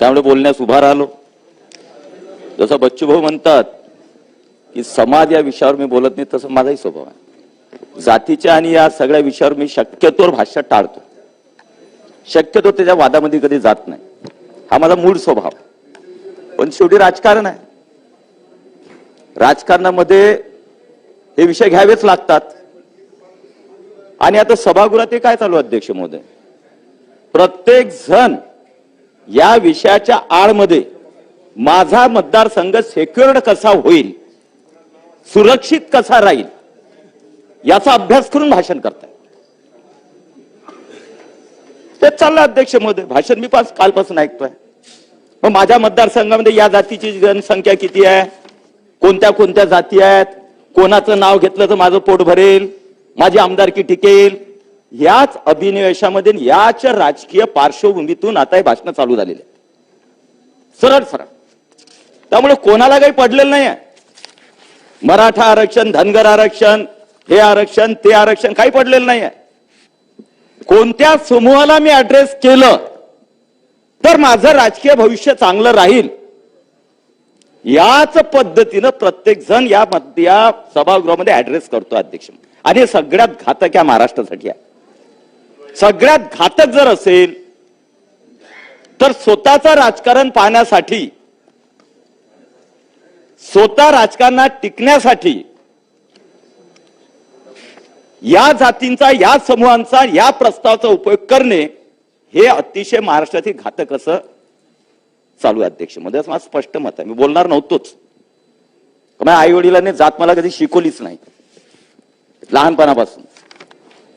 त्यामुळे बोलण्यास उभा राहिलो. जसं बच्चूभाऊ म्हणतात की समाज या विषयावर मी बोलत नाही तसं माझाही स्वभाव आहे. जातीच्या आणि या सगळ्या विषयावर मी शक्यतोवर भाष्य टाळतो. शक्यतो त्याच्या वादामध्ये कधी जात नाही. हा माझा मूळ स्वभाव. पण शेवटी राजकारण आहे. राजकारणामध्ये हे विषय घ्यावेच लागतात. आणि आता सभागृहात हे काय चालू अध्यक्ष महोदय? प्रत्येक जण या विषयाच्या आळमध्ये माझा मतदारसंघ सेक्युअर्ड कसा होईल? सुरक्षित कसा राहील? याचा अभ्यास करून भाषण करताय. तेच चाललं अध्यक्ष महोदय भाषण मी पास कालपासून ऐकतोय. मग माझ्या मतदारसंघामध्ये या जातीची जनसंख्या किती आहे? कोणत्या कोणत्या जाती आहेत? कोणाचं नाव घेतलं तर माझं पोट भरेल? माझी आमदारकी टिकेल? याच अभिनिवेशामध्ये याच राजकीय पार्श्वभूमीतून आता हे भाषण चालू झालेले आहे. सरळ सरळ. त्यामुळे कोणाला काही पडलेलं नाही आहे मराठा आरक्षण धनगर आरक्षण हे आरक्षण ते आरक्षण काही पडलेलं नाही आहे कोणत्या समूहाला मी ऍड्रेस केलं तर माझं राजकीय भविष्य चांगलं राहील. याच पद्धतीनं प्रत्येक जण या या सभागृहामध्ये ऍड्रेस करतो अध्यक्ष आणि हे सगळ्यात घातक या महाराष्ट्रासाठी आहे. सगळ्यात घातक जर असेल तर स्वतःचं राजकारण पाहण्यासाठी स्वतः राजकारणात टिकण्यासाठी या जातींचा या समूहांचा या प्रस्तावाचा उपयोग करणे हे अतिशय महाराष्ट्रातील घातक असं चालू आहे अध्यक्षमध्ये माझं स्पष्ट मत आहे. मी बोलणार नव्हतोच. माझ्या आई वडिलांनी जात मला कधी शिकवलीच नाही. लहानपणापासून.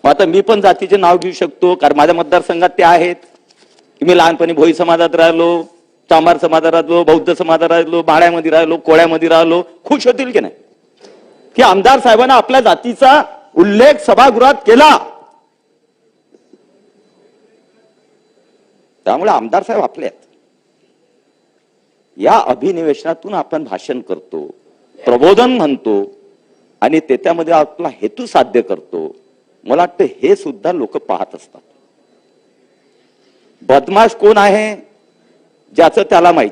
मग आता मी पण जातीचे नाव घेऊ शकतो कारण माझ्या मतदारसंघात ते आहेत. मी लहानपणी भोई समाजात राहिलो चांभार समाजात राहिलो बौद्ध समाजात राहिलो बाळ्यामध्ये राहिलो कोळ्यामध्ये राहिलो. खुश होतील की नाही? की आमदार साहेबांना आपल्या जातीचा उल्लेख सभागृहात केला. त्यामुळे आमदार साहेब आपले आहेत. या अभिनिवेशनातून आपण भाषण करतो प्रबोधन म्हणतो आणि त्याच्यामध्ये आपला हेतू साध्य करतो. मला वाटतं हे सुद्धा लोक पाहत असतात. बदमाश कोण आहे ज्याचं त्याला माहीत?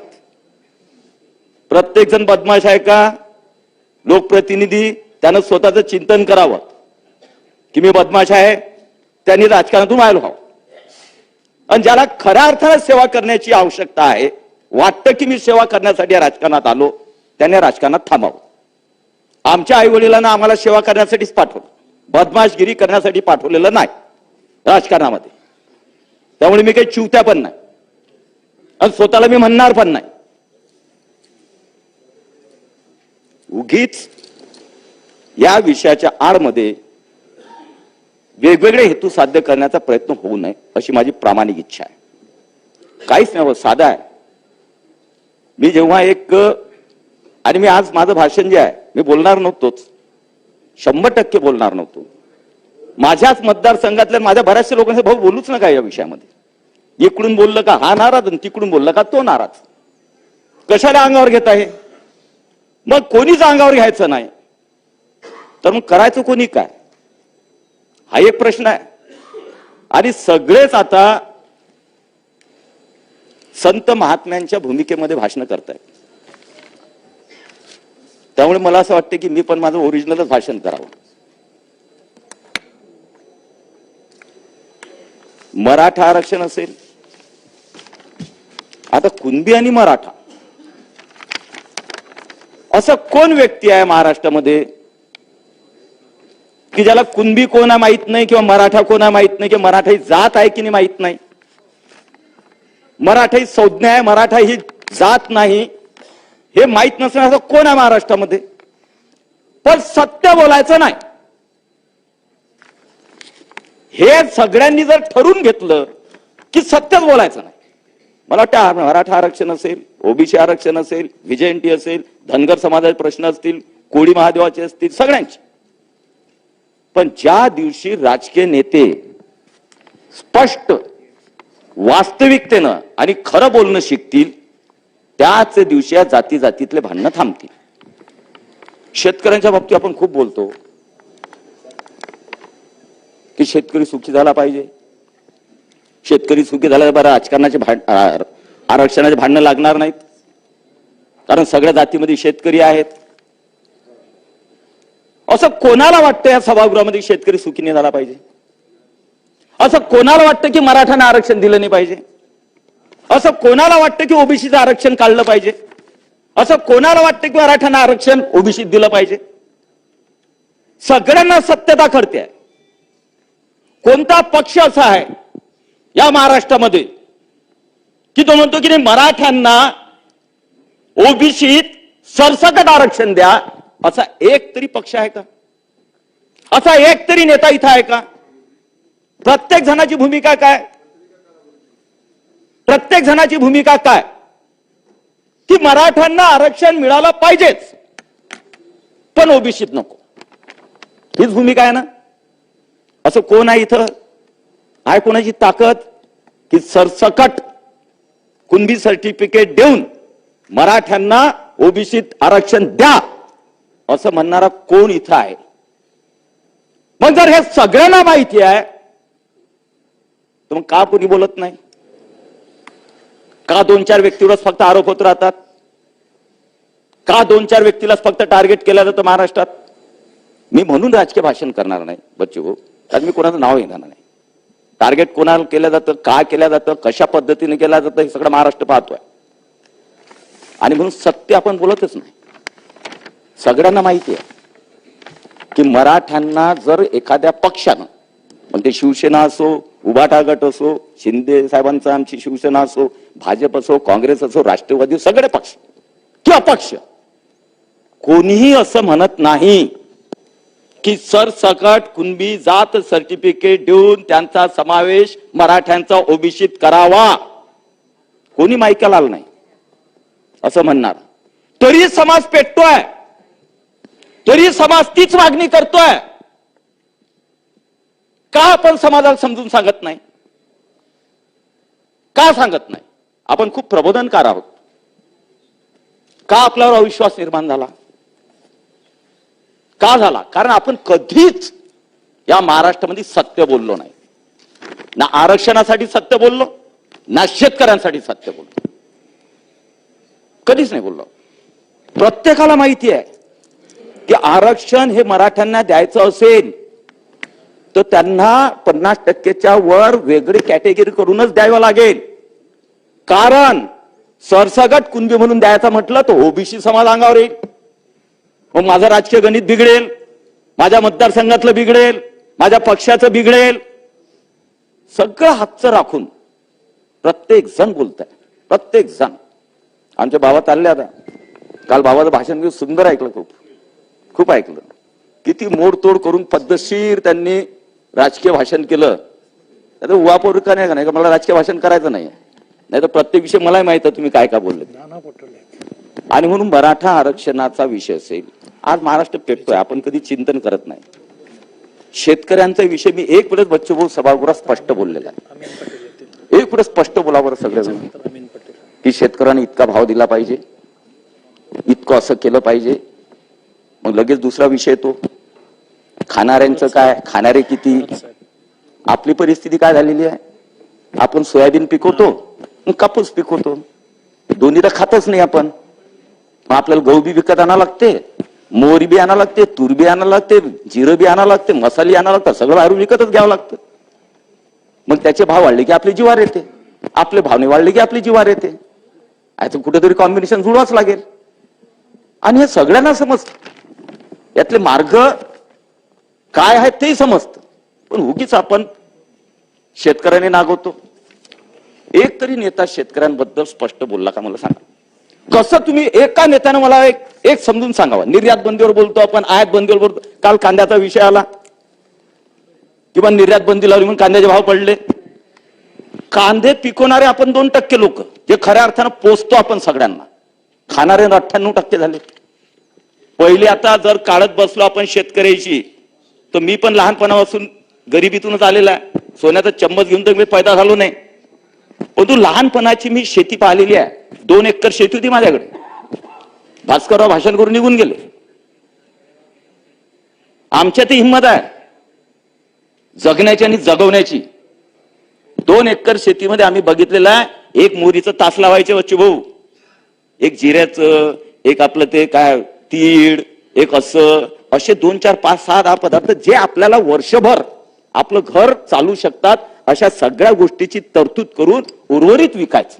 प्रत्येक जण बदमाश आहे का? लोकप्रतिनिधी त्यानं स्वतःचं चिंतन करावं. की मी बदमाश आहे त्यांनी राजकारणातून व्हायला व्हावं आणि ज्याला खऱ्या अर्थानं सेवा करण्याची आवश्यकता आहे वाटतं की मी सेवा करण्यासाठी राजकारणात आलो त्याने राजकारणात थांबावं. आमच्या आई वडिलांना आम्हाला सेवा करण्यासाठीच पाठवलं. बदमाशगिरी करण्यासाठी पाठवलेलं नाही राजकारणामध्ये. त्यामुळे मी काही चिवत्या पण नाही. आणि स्वतःला मी म्हणणार पण नाही. उगीच या विषयाच्या आडमध्ये वेगवेगळे हेतू साध्य करण्याचा प्रयत्न होऊ नये अशी माझी प्रामाणिक इच्छा आहे. काहीच नाही हो, साधा आहे. मी जेव्हा एक आणि मी आज माझं भाषण जे आहे मी बोलणार नव्हतोच. शंभर टक्के बोलणार नव्हतो. माझ्याच मतदारसंघातल्या माझ्या बऱ्याचशा लोकांचे भाऊ बोलूच नका या विषयामध्ये. इकडून बोललं का हा नाराज आणि तिकडून बोललं का तो नाराज. कशाला अंगावर घेत आहे? मग कोणीच अंगावर घ्यायचं नाही. तर मग करायचं कोणी काय? हा एक प्रश्न आहे. आणि सगळेच आता संत महात्म्यांच्या भूमिकेमध्ये भाषण करतायत. त्यामुळे मला असं वाटतं की मी पण माझं ओरिजिनलच भाषण करावं. मराठा आरक्षण असेल आता कुणबी आणि मराठा असं कोण व्यक्ती आहे महाराष्ट्रामध्ये की ज्याला कुणबी कोणा माहीत नाही किंवा मराठा कोणा माहीत नाही किंवा मराठा ही जात आहे की नाही माहीत नाही? मराठा ही संज्ञा आहे मराठा ही जात नाही. हे माहीत नसण्याचं कोण आहे महाराष्ट्रामध्ये? पण सत्य बोलायचं नाही. हे सगळ्यांनी जर ठरून घेतलं की सत्यच बोलायचं नाही. मला वाटतं मराठा आरक्षण असेल ओबीसी आरक्षण असेल विजयंती असेल धनगर समाजाचे प्रश्न असतील कोळी महादेवाचे असतील सगळ्यांचे. पण ज्या दिवशी राजकीय नेते स्पष्ट वास्तविकतेनं आणि खरं बोलणं शिकतील त्याच दिवशी या जाती जातीतले भांडणं थांबतील. शेतकऱ्यांच्या बाबतीत आपण खूप बोलतो की शेतकरी सुखी झाला पाहिजे. शेतकरी सुखी झाला बरं राजकारणाचे भांड आरक्षणाचे भांडणं लागणार नाहीत. कारण सगळ्या जातीमध्ये शेतकरी आहेत. असं कोणाला वाटतं या सभागृहामध्ये शेतकरी सुखी नाही झाला पाहिजे? असं कोणाला वाटतं की मराठ्यांना आरक्षण दिलं नाही पाहिजे? असं कोणाला वाटतं की ओबीसीचं आरक्षण काढलं पाहिजे? असं कोणाला वाटतं की मराठ्यांना आरक्षण ओबीसीत दिलं पाहिजे? सगळ्यांना सत्यता करते आहे. कोणता पक्ष असा आहे या महाराष्ट्रामध्ये की तो म्हणतो की नाही मराठ्यांना ओबीसीत सरसकट आरक्षण द्या असा एक तरी पक्ष आहे का? असा एक तरी नेता इथं आहे का? प्रत्येक जणाची भूमिका काय? प्रत्येक जणाची भूमिका काय? की मराठ्यांना आरक्षण मिळालं पाहिजेच. पण ओबीसीत नको. हीच भूमिका आहे ना? असं कोण आहे इथं? आहे कोणाची ताकद? की सरसकट कुणबी सर्टिफिकेट देऊन मराठ्यांना ओबीसीत आरक्षण द्या असं म्हणणारा कोण इथं आहे? मग जर हे सगळ्यांना माहिती आहे तर मग का कोणी बोलत नाही? का दोन चार व्यक्तीवरच फक्त आरोप होत राहतात? का दोन चार व्यक्तीलाच फक्त टार्गेट केलं जातं महाराष्ट्रात? मी म्हणून राजकीय भाषण करणार नाही बच्चू भाऊ. कारण मी कोणाचं नाव घेणार नाही. टार्गेट कोणाला केलं जातं काय केलं जातं कशा पद्धतीने केलं जातं हे सगळं महाराष्ट्र पाहतोय. आणि म्हणून सत्य आपण बोलतच नाही. सगळ्यांना माहिती आहे की मराठ्यांना जर एखाद्या पक्षानं म्हणजे ते शिवसेना असो उभाटा गट असो शिंदे साहेबांचा आमची शिवसेना असो भाजप असो काँग्रेस असो राष्ट्रवादी सगळे पक्ष. किंवा पक्ष. कोणीही असं म्हणत नाही की सरसकट कुणबी जात सर्टिफिकेट देऊन त्यांचा समावेश मराठ्यांचा ओबीसीत करावा. कोणी मायकाला आलं नाही. असं म्हणणार. तरी समाज पेटतोय. तरी समाज तीच मागणी करतोय. का आपण समाजाला समजून सांगत नाही? का सांगत नाही? आपण खूप प्रबोधनकार आहोत. का आपल्यावर अविश्वास निर्माण झाला? का झाला? कारण आपण कधीच या महाराष्ट्रामध्ये सत्य बोललो नाही. ना आरक्षणासाठी सत्य बोललो ना शेतकऱ्यांसाठी सत्य बोललो. कधीच नाही बोललो. प्रत्येकाला माहिती आहे की आरक्षण हे मराठ्यांना द्यायचं असेल तर त्यांना पन्नास टक्केच्या वर वेगळी कॅटेगरी करूनच द्यावं लागेल. कारण सरसगट कुणबी म्हणून द्यायचा म्हटलं तर ओबीसी समाज अंगावर येईल. मग माझं राजकीय गणित बिघडेल माझ्या मतदारसंघातलं बिघडेल माझ्या पक्षाचं बिघडेल. सगळं हातचं राखून प्रत्येक जण बोलत आहे प्रत्येक जण. आमच्या बाबा चालले आता. काल भावाचं भाषण सुंदर ऐकलं खूप खूप ऐकलं. किती मोडतोड करून पद्धतशीर त्यांनी राजकीय भाषण केलं आता उवापोर का नाही का? नाही का मला राजकीय भाषण करायचं नाही. नाही तर प्रत्येक विषय मलाही माहीत आहे तुम्ही काय काय बोलले. आणि म्हणून मराठा आरक्षणाचा विषय असेल आज महाराष्ट्र पेटतोय आपण कधी चिंतन करत नाही. शेतकऱ्यांचा विषय मी एक वेळेस बच्चूभाऊ सभागृहात स्पष्ट बोललेला आहे. एक वेळेस स्पष्ट बोलावर सगळ्या की शेतकऱ्यांनी इतका भाव दिला पाहिजे इतकं असं केलं पाहिजे. मग लगेच दुसरा विषय येतो. खाणाऱ्यांचं काय? खाणारे किती? आपली परिस्थिती काय झालेली आहे? आपण सोयाबीन पिकवतो मग कापूस पिकवतो. दोन्ही तर खातच नाही आपण. मग आपल्याला गहू बी विकत आणावं लागते मोहरी बी आणावं लागते तूर बी आणावं लागते जिरं बी आणावं लागते मसाले आणावं लागतात सगळं बाहेरून विकतच घ्यावं लागतं. मग त्याचे भाव वाढले की आपले जीवार येते. आपले भावने वाढले की आपली जीवार येते. आता कुठेतरी कॉम्बिनेशन जुळवाच लागेल. आणि हे सगळ्यांना समजतं. यातले मार्ग काय आहे ते समजतं. पण उगीच आपण शेतकऱ्याने नागवतो. एक तरी नेता शेतकऱ्यांबद्दल स्पष्ट बोलला का मला सांगा. कसं तुम्ही एका नेत्यानं मला एक एक समजून सांगावा. निर्यात बंदीवर बोलतो आपण आयात बंदीवर बोलतो. काल कांद्याचा विषय आला. किंवा निर्यात बंदी लावली म्हणून कांद्याचे भाव पडले. कांदे पिकवणारे आपण दोन टक्के लोक. जे खऱ्या अर्थानं पोचतो आपण सगळ्यांना. खाणारे अठ्ठ्याण्णव टक्के झाले. पहिले आता जर काढत बसलो आपण शेतकऱ्याशी तर मी पण लहानपणापासून गरिबीतूनच आलेला आहे. सोन्याचा चम्मच घेऊन तर मी पैदा झालो नाही. परंतु लहानपणाची मी शेती पाहिलेली आहे. दोन एकर शेती होती माझ्याकडे. भास्करराव भाषण करून निघून गेले. आमच्यात ही हिंमत आहे. जगण्याची आणि जगवण्याची. दोन एकर शेतीमध्ये आम्ही बघितलेलं आहे. एक मोरीचं तास लावायचे बच्चू भाऊ. एक जिऱ्याचं एक आपलं ते काय तीळ एक असं. असे दोन चार पाच सहा दहा पदार्थ जे आपल्याला वर्षभर आपलं घर चालू शकतात अशा सगळ्या गोष्टीची तरतूद करून उर्वरित विकायचं.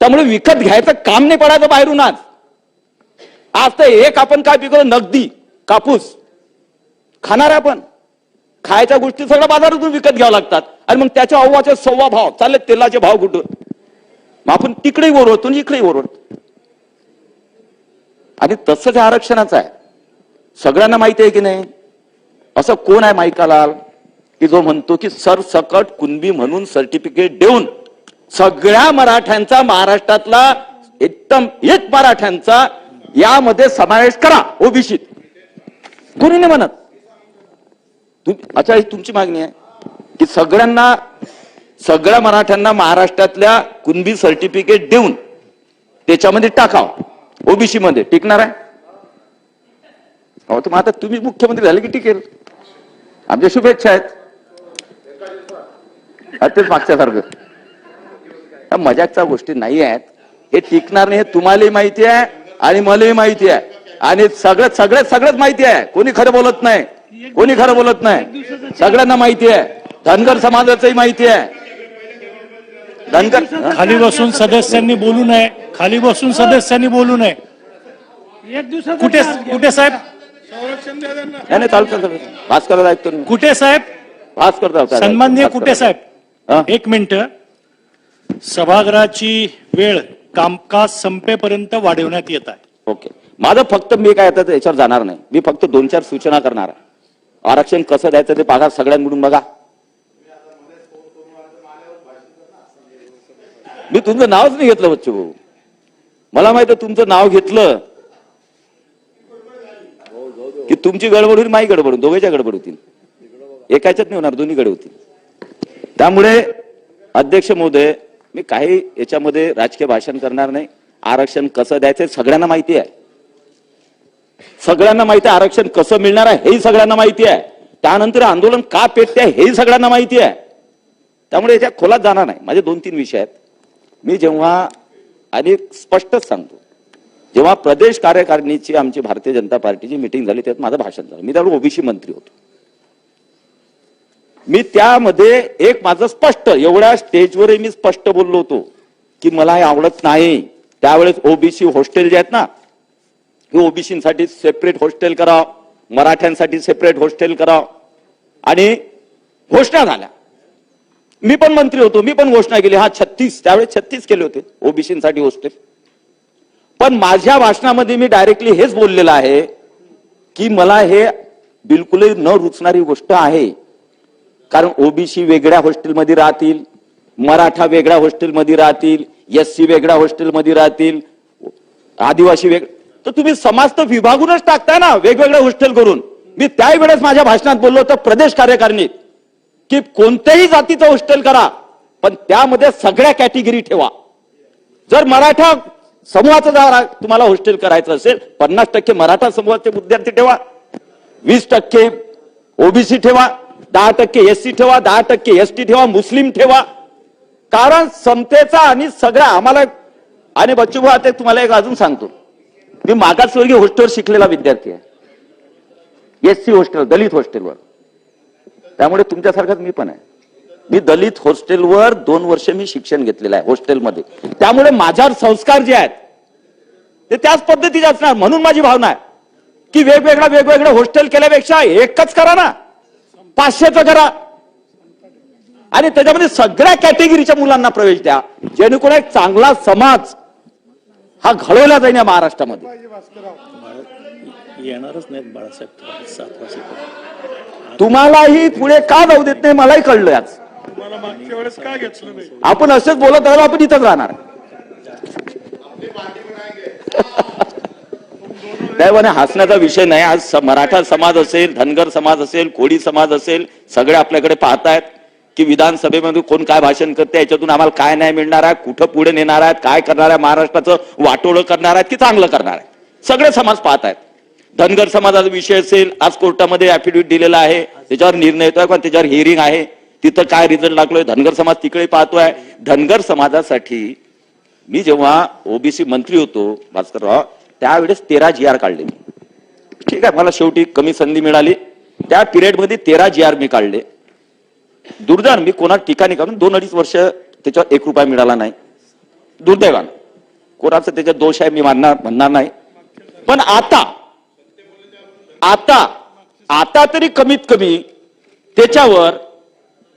त्यामुळे विकत घ्यायचं काम नाही पडायचं बाहेरून आज. आज तर एक आपण काय पिकवलं? नगदी कापूस. खाणार आपण. खायच्या गोष्टी सगळ्या बाजारातून विकत घ्यावं लागतात. आणि मग त्याच्या अव्वाचे सव्वा भाव. चालले तेलाचे भाव कुठं? मग आपण तिकडेही ओरवतो आणि इकडेही ओरवतो आणि तसंच आरक्षणाचं आहे. सगळ्यांना माहिती आहे की नाही? असं कोण आहे माईकालाल? की जो म्हणतो की सरसकट कुणबी म्हणून सर्टिफिकेट देऊन सगळ्या मराठ्यांचा महाराष्ट्रातला एकदम एक मराठ्यांचा यामध्ये समावेश करा ओबीसीत कोणी नाही म्हणत. तुम- अच्छा ही तुमची मागणी आहे की सगळ्यांना सगळ्या मराठ्यांना महाराष्ट्रातल्या कुणबी सर्टिफिकेट देऊन त्याच्यामध्ये टाकावं. ओबीसी मध्ये टिकणार आहे? अहो तर मग आता तुम्ही मुख्यमंत्री झाले की टिकेल आमच्या शुभेच्छा आहेत. हा, तेच मागच्यासारखं हा, मजाकच्या गोष्टी नाही आहेत. हे टिकणार नाही हे तुम्हालाही माहिती आहे आणि मलाही माहिती आहे. आणि सगळं सगळं सगळंच माहिती आहे. कोणी खरं बोलत नाही. कोणी खरं बोलत नाही. सगळ्यांना माहिती आहे. धनगर समाजाचंही माहिती आहे. धनगर हा? खाली बसून सदस्यांनी बोलू नये. खाली बसून सदस्यांनी बोलू नये. एक कुठे. कुठे साहेब? नाही नाही चालतं. भास्करला ऐकतो मी. कुठे साहेब भास्कर जाऊ काय. भास्कर. कुठे साहेब? एक मिनिट सभागृहाची वेळ कामकाज संपेपर्यंत वाढवण्यात येत आहे ओके माझं फक्त मी काय आता याच्यावर जाणार नाही मी फक्त दोन चार सूचना करणार आहे. आरक्षण कसं द्यायचं ते बघा सगळ्यांकडून बघा मी तुमचं नावच नाही घेतलं बच्चू भाऊ मला माहीत आहे तुमचं नाव घेतलं की तुमची गडबड होईल माही गडबड होईल गडबड होतील. एकाच्यात नाही होणार दोन्ही कडे होतील. त्यामुळे अध्यक्ष महोदय मी काही याच्यामध्ये राजकीय भाषण करणार नाही. आरक्षण कसं द्यायचं सगळ्यांना माहिती आहे. सगळ्यांना माहिती आहे आरक्षण कसं मिळणार आहे हेही सगळ्यांना माहिती आहे. त्यानंतर आंदोलन का पेटते हेही सगळ्यांना माहिती आहे. त्यामुळे याच्या खोलात जाणार नाही. माझे दोन तीन विषय आहेत. मी जेव्हा आणि स्पष्टच सांगतो. जेव्हा प्रदेश कार्यकारिणीची आमची भारतीय जनता पार्टीची मिटिंग झाली त्यात माझं भाषण झालं. मी त्यावेळी ओबीसी मंत्री होतो. मी त्यामध्ये एक माझं स्पष्ट एवढ्या स्टेजवरही मी स्पष्ट बोललो होतो की मला हे आवडत नाही. त्यावेळेस ओबीसी हॉस्टेल जे आहेत ना हे ओबीसीसाठी सेपरेट हॉस्टेल करा मराठ्यांसाठी सेपरेट हॉस्टेल करा. आणि घोषणा झाल्या. मी पण मंत्री होतो मी पण घोषणा केली. हा छत्तीस त्यावेळेस छत्तीस केले होते ओबीसीसाठी हॉस्टेल. पण माझ्या भाषणामध्ये मी डायरेक्टली हेच बोललेलं आहे की मला हे बिलकुलही न रुचणारी गोष्ट आहे. कारण ओबीसी वेगळ्या हॉस्टेलमध्ये राहतील मराठा वेगळ्या हॉस्टेलमध्ये राहतील एस सी वेगळ्या हॉस्टेलमध्ये राहतील आदिवासी वेग तर तुम्ही समाज तर विभागूनच टाकताय ना वेगवेगळ्या हॉस्टेल करून. मी त्यावेळेस माझ्या भाषणात बोललो होतो प्रदेश कार्यकारिणीत की कोणत्याही जातीचं हॉस्टेल करा पण त्यामध्ये सगळ्या कॅटेगरी ठेवा. जर मराठा समूहाचं जर तुम्हाला हॉस्टेल करायचं असेल पन्नास टक्के मराठा समूहाचे विद्यार्थी ठेवा. वीस टक्के ओबीसी ठेवा दहा टक्के एस सी ठेवा दहा टक्के एस टी ठेवा मुस्लिम ठेवा. कारण समतेचा आणि सगळ्या आम्हाला आणि बच्चू भाऊ आता तुम्हाला एक अजून सांगतो. मी मागासवर्गीय हॉस्टेलवर शिकलेला विद्यार्थी आहे. एस सी हॉस्टेल दलित हॉस्टेलवर. त्यामुळे तुमच्यासारखाच मी पण आहे. मी दलित हॉस्टेलवर दोन वर्ष मी शिक्षण घेतलेलं आहे हॉस्टेलमध्ये. त्यामुळे माझ्यावर संस्कार जे आहेत ते त्याच पद्धतीचे असणार म्हणून माझी भावना आहे. की वेगवेगळ्या वेगवेगळ्या हॉस्टेल केल्यापेक्षा एकच करा ना. पाचशेचं करा. आणि त्याच्यामध्ये सगळ्या कॅटेगरीच्या मुलांना प्रवेश द्या. जेणेकरून एक चांगला समाज हा घडवला जाईल या महाराष्ट्रामध्ये. येणारच नाहीत बाळासाहेब तुम्हालाही पुढे का जाऊ देत नाही मलाही कळलंय आज आपण असंच बोलत राहिलो आपण इथंच राहणार. दैवाने हसण्याचा विषय नाही. आज मराठा समाज असेल धनगर समाज असेल कोळी समाज असेल सगळे आपल्याकडे पाहतायत की विधानसभेमध्ये कोण काय भाषण करते याच्यातून आम्हाला काय नाही मिळणार आहे कुठं पुढे नेणार आहेत काय करणार आहे महाराष्ट्राचं वाटोळं करणार आहेत की चांगलं करणार आहे सगळे समाज पाहत आहेत धनगर समाजाचा विषय असेल आज कोर्टामध्ये ऍफिडेव्हिट दिलेला आहे त्याच्यावर निर्णय येतोय पण त्याच्यावर हिअरिंग आहे. तिथं काय रिझल्ट लागलोय? धनगर समाज तिकडे पाहतोय. धनगर समाजासाठी मी जेव्हा ओबीसी मंत्री होतो भास्करराव त्यावेळेस तेरा जी आर काढले मी. ठीक आहे मला शेवटी कमी संधी मिळाली. त्या पिरियडमध्ये तेरा जी आर मी काढले. दुर्दैवान मी कोणा ठिकाणी काढून दोन अडीच वर्ष त्याच्यावर एक रुपया मिळाला नाही. दुर्दैवान. कोणाचा त्याच्यात दोष आहे मी मानणार म्हणणार नाही. पण आता आता आता तरी कमीत कमी त्याच्यावर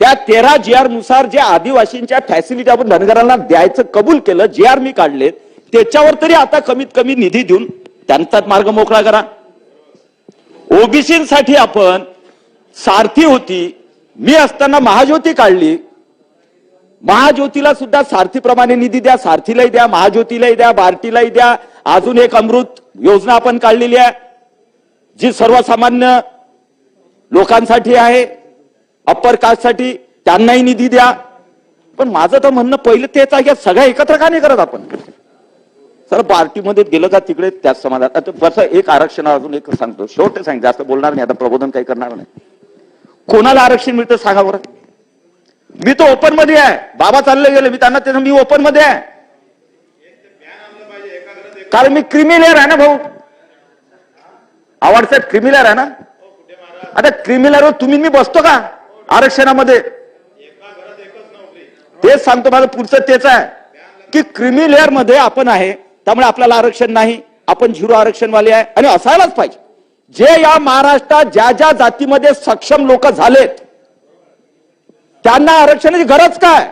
त्या तेरा जी आरनुसार जे आदिवासींच्या फॅसिलिटी आपण धनगरांना द्यायचं कबूल केलं जे आर मी काढले त्याच्यावर तरी आता कमीत कमी निधी देऊन त्यांचा मार्ग मोकळा करा. ओबीसीसाठी आपण सारथी होती मी असताना महाज्योती काढली. महाज्योतीला सुद्धा सारथीप्रमाणे निधी द्या सारथीलाही द्या महाज्योतीलाही द्या बार्टीलाही द्या. अजून एक अमृत योजना आपण काढलेली आहे जी सर्वसामान्य लोकांसाठी आहे. अप्पर कास्टसाठी त्यांनाही निधी द्या. पण माझं तर म्हणणं पहिलं तेच आहे की सगळ्या एकत्र का नाही करत आपण? सर पार्टीमध्ये गेलं का तिकडे? त्याच समाजात. आता बस एक आरक्षण अजून एक सांगतो. शेवट सांग जास्त बोलणार नाही आता प्रबोधन काही करणार नाही. कोणाला आरक्षण मिळतं सांगा बरं. मी तो ओपनमध्ये आहे. बाबा चालले गेले मी त्यांना त्यानं मी ओपनमध्ये आहे. कारण मी क्रिमिलेअर आहे ना भाऊ. आवडसाहेब क्रिमिलेअर आहे ना? आता क्रिमिलेअर तुम्ही मी बसतो का? आरक्षणामध्ये. तेच सांगतो माझं पुढचं तेच आहे की क्रिमी लेअरमध्ये आपण आहे त्यामुळे आपल्याला आरक्षण नाही आपण झिरो आरक्षणवाले आहे आणि असायलाच पाहिजे. जे या महाराष्ट्रात ज्या ज्या जातीमध्ये सक्षम लोक झालेत त्यांना आरक्षणाची गरज काय?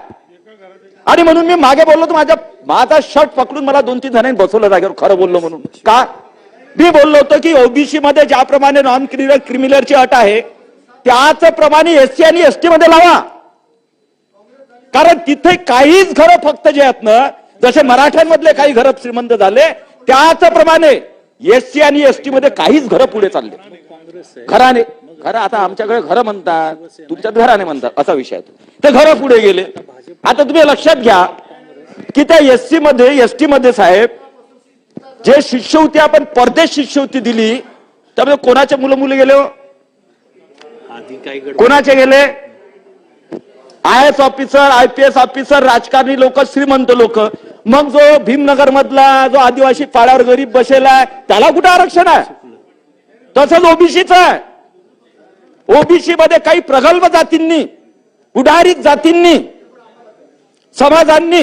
आणि म्हणून मी मागे बोललो तर माझ्या माझा शर्ट पकडून मला दोन तीन जणांनी बसवलं जागेवर खरं बोललो म्हणून. का? मी बोललो होतो की ओबीसी मध्ये ज्याप्रमाणे नॉन क्रिमिनल क्रिमिनलची अट आहे त्याच प्रमाणे एससी आणि एसटी मध्ये लावा. कारण तिथे काहीच घरं फक्त जे आहेत ना जसे मराठ्यांमधले काही घरं श्रीमंत झाले त्याचप्रमाणे एससी आणि एसटी मध्ये काहीच घरं पुढे चालले. घराने खरं आता आमच्याकडे घरं म्हणतात तुमच्यात घराने म्हणतात असा विषय आहे ते. घरं पुढे गेले. आता तुम्ही लक्षात घ्या की त्या एससी मध्ये एसटी मध्ये साहेब जे शिष्यवृत्ती आपण परदेश शिष्यवृत्ती दिली त्यामध्ये कोणाचे मुलं मुली गेले हो? कोणाचे गेले? I S officer I P S officer राजकारणी लोक श्रीमंत लोक. मग जो भीमनगर मधला जो आदिवासी पाड्यावर गरीब बसेला त्याला कुठे आरक्षण आहे? तसंच ओबीसीच आहे. ओबीसी मध्ये काही प्रगल्भ जातींनी पुढारीक जातींनी समाजांनी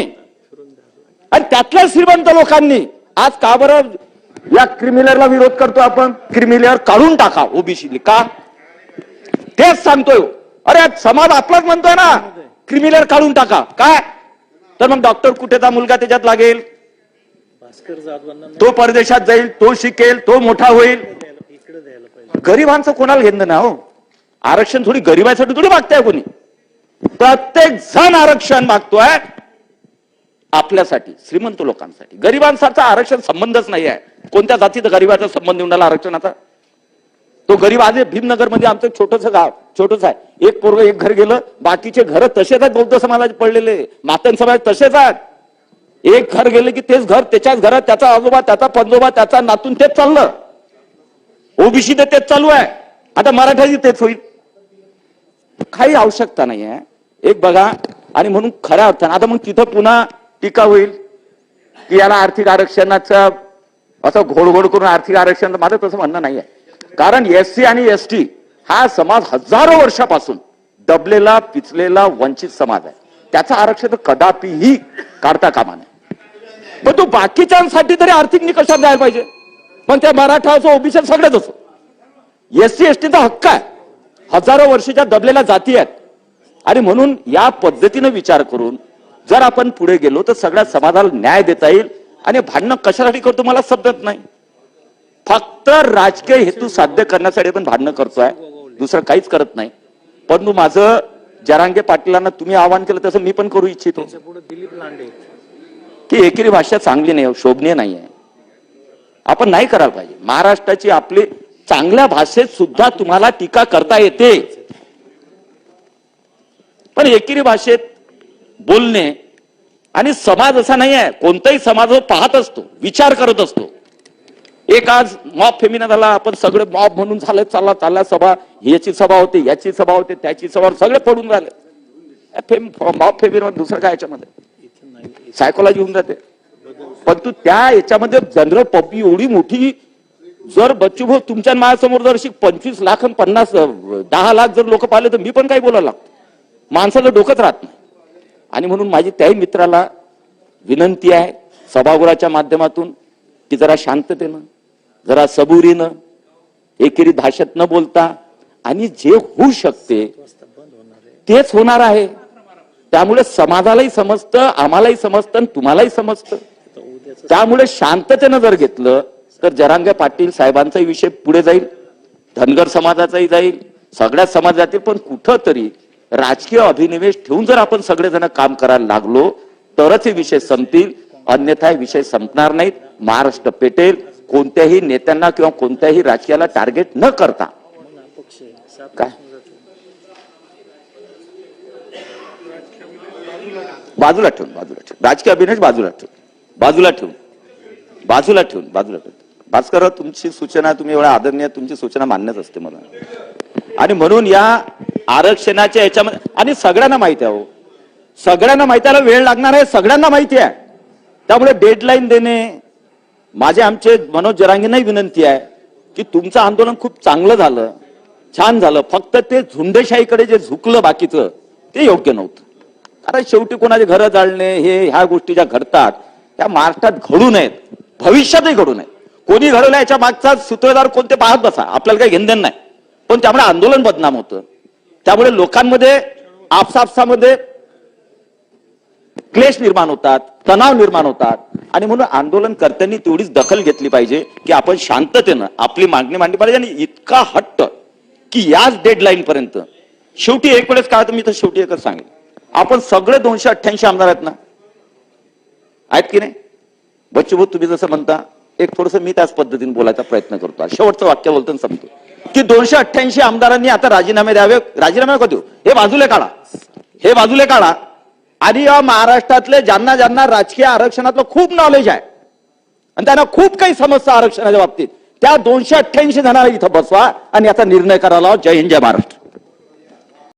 आणि त्यातल्या श्रीमंत लोकांनी आज का बरं या क्रिमिनलला विरोध करतो आपण? क्रिमिनल काढून टाका ओबीसी का? तेच सांगतोय. अरे समाज आपलाच म्हणतोय ना. क्रिमिनल काढून टाका. काय? तर मग डॉक्टर कुठेचा मुलगा त्याच्यात लागेल? तो परदेशात जाईल तो शिकेल तो मोठा होईल. गरिबांचं कोणाला घेणं ना हो? आरक्षण थोडी गरिबासाठी थोडी मागताय कोणी? प्रत्येक जण आरक्षण मागतोय आपल्यासाठी श्रीमंत लोकांसाठी. गरिबांसारखा आरक्षण संबंधच नाही आहे कोणत्या जातीत गरीबाचा संबंध येऊन राहिला आरक्षणाचा? तो गरीब आज भीमनगरमध्ये आमचं छोटस गाव छोटस आहे. एक पोरग एक घर गेलं बाकीचे घर तसेच आहेत बौद्ध समाजाचे पडलेले. मातन समाज तसेच आहेत. एक घर गेले की तेच घर त्याच्याच घरात त्याचा आजोबा त्याचा पंजोबा त्याचा नातून तेच चाललं. ओबीसी तर तेच चालू आहे. आता मराठ्याची तेच होईल. काही आवश्यकता नाही आहे. एक बघा आणि म्हणून खऱ्या अर्थानं आता मग तिथं पुन्हा टीका होईल की याला आर्थिक आरक्षणाचा असं घोडघोड करून आर्थिक आरक्षण माझं तसं म्हणणं नाही आहे. कारण एस सी आणि एस टी हा समाज हजारो वर्षापासून दबलेला पिचलेला वंचित समाज आहे. त्याचं आरक्षण कदापिही काढता कामा नये. पण तो बाकीच्यांसाठी तरी आर्थिक निकषात द्यायला पाहिजे. पण त्या मराठा असो ओबीसी सगळेच असो. एस सी एस टीचा हक्क आहे. हजारो वर्षाच्या दबलेल्या जाती आहेत. आणि म्हणून या पद्धतीनं विचार करून जर आपण पुढे गेलो तर सगळ्या समाजाला न्याय देता येईल. आणि भांडणं कशासाठी करतो मला समजत नाही. फक्त राजकीय हेतू साध्य करण्यासाठी आपण भांडणं करतोय. दुसरं काहीच करत नाही. परंतु माझं जरांगे पाटीलांना तुम्ही आवाहन केलं तसं मी पण करू इच्छितो. की एकेरी भाषा चांगली नाही शोभनीय नाही आहे. आपण नाही करायला पाहिजे. महाराष्ट्राची आपली चांगल्या भाषेत सुद्धा तुम्हाला टीका करता येते. पण एकेरी भाषेत बोलणे आणि समाज असा नाही आहे कोणताही समाज हो पाहत असतो विचार करत असतो. एक आज मॉब फेमिना झाला आपण सगळे मॉब म्हणून झालं चालला चालला सभा. याची सभा होते याची सभा होते त्याची सभा सगळे पडून झाले फेम मॉब फेमिना दुसरं काय याच्यामध्ये? सायकोलॉजी होऊन जाते. पण तू त्या याच्यामध्ये जनरल पब्लिक एवढी मोठी जर बच्चूभाऊ तुमच्या माझ्यासमोर जर अशी पंचवीस लाख आणि पन्नास दहा लाख जर लोक पाहिले तर मी पण काही बोलायला लागतो. माणसाला डोकंच राहत नाही. आणि म्हणून माझी त्याही मित्राला विनंती आहे सभागृहाच्या माध्यमातून की जरा शांततेनं जरा सबुरीनं एकेरी भाषेत न बोलता आणि जे होऊ शकते तेच होणार आहे. त्यामुळे समाजालाही समजतं आम्हालाही समजतं आणि तुम्हालाही समजतं. त्यामुळे शांततेनं जर घेतलं तर जरांगे पाटील साहेबांचाही विषय पुढे जाईल धनगर समाजाचाही जाईल सगळ्या समाजातील पण कुठंतरी राजकीय अभिनिवेश ठेवून जर आपण सगळेजण काम करायला लागलो तरच हे विषय संपतील. अन्यथा हे विषय संपणार नाहीत. महाराष्ट्र पेटेल. कोणत्याही नेत्यांना किंवा कोणत्याही राजकीयाला टार्गेट न करता. काय? बाजूला ठेवून बाजूला ठेवून. राजकीय अभिनय बाजूला ठेवून. बाजूला ठेवून. बाजूला ठेवून बाजूला ठेवून. भास्कर तुमची सूचना तुम्ही एवढा आदरणीय तुमची सूचना मान्यच असते मला. आणि म्हणून या आरक्षणाच्या याच्यामध्ये आणि सगळ्यांना माहिती आहे हो. सगळ्यांना माहिती आहे वेळ लागणार आहे सगळ्यांना माहिती आहे. त्यामुळे डेडलाईन देणे माझे आमचे मनोज जरांगेंनाही विनंती आहे की तुमचं आंदोलन खूप चांगलं झालं छान झालं. फक्त ते झुंडेशाहीकडे जे झुकलं बाकीचं ते योग्य नव्हतं. कारण शेवटी कोणाचे घरं जाळणे हे ह्या गोष्टी ज्या घडतात त्या महाराष्ट्रात घडू नयेत. भविष्यातही घडू नयेत. कोणी घडवलं याच्या मागचा सूत्रधार कोणते पाहत बसा. आपल्याला काही घेणदेण नाही. पण त्यामुळे आंदोलन बदनाम होतं. त्यामुळे लोकांमध्ये आपसापसामध्ये क्लेश निर्माण होतात तणाव निर्माण होतात. आणि म्हणून आंदोलनकर्त्यांनी तेवढीच दखल घेतली पाहिजे की आपण शांततेनं आपली मागणी मांडली पाहिजे आणि इतका हट्ट की याच डेडलाईन पर्यंत. शेवटी एक वेळेस काय मी तर शेवटी एकच सांगेन. आपण सगळे दोनशे अठ्ठ्याऐंशी आमदार आहेत ना? आहेत की नाही? बच्चूभाऊ तुम्ही जसं म्हणता एक थोडस मी त्याच पद्धतीने बोलायचा प्रयत्न करतो. शेवटचं वाक्य बोलतो समजतो की दोनशे अठ्ठ्याऐंशी आमदारांनी आता राजीनामे द्यावे. राजीनामे नको देऊ. हे बाजूला काढा. हे बाजूला काढा. आणि या महाराष्ट्रातले ज्यांना ज्यांना राजकीय आरक्षणातलं खूप नॉलेज आहे आणि त्यांना खूप काही समस्या आरक्षणाच्या बाबतीत त्या दोनशे अठ्ठ्याऐंशी जणांना इथं बसवा आणि याचा निर्णय करायला जय हिंद जय महाराष्ट्र.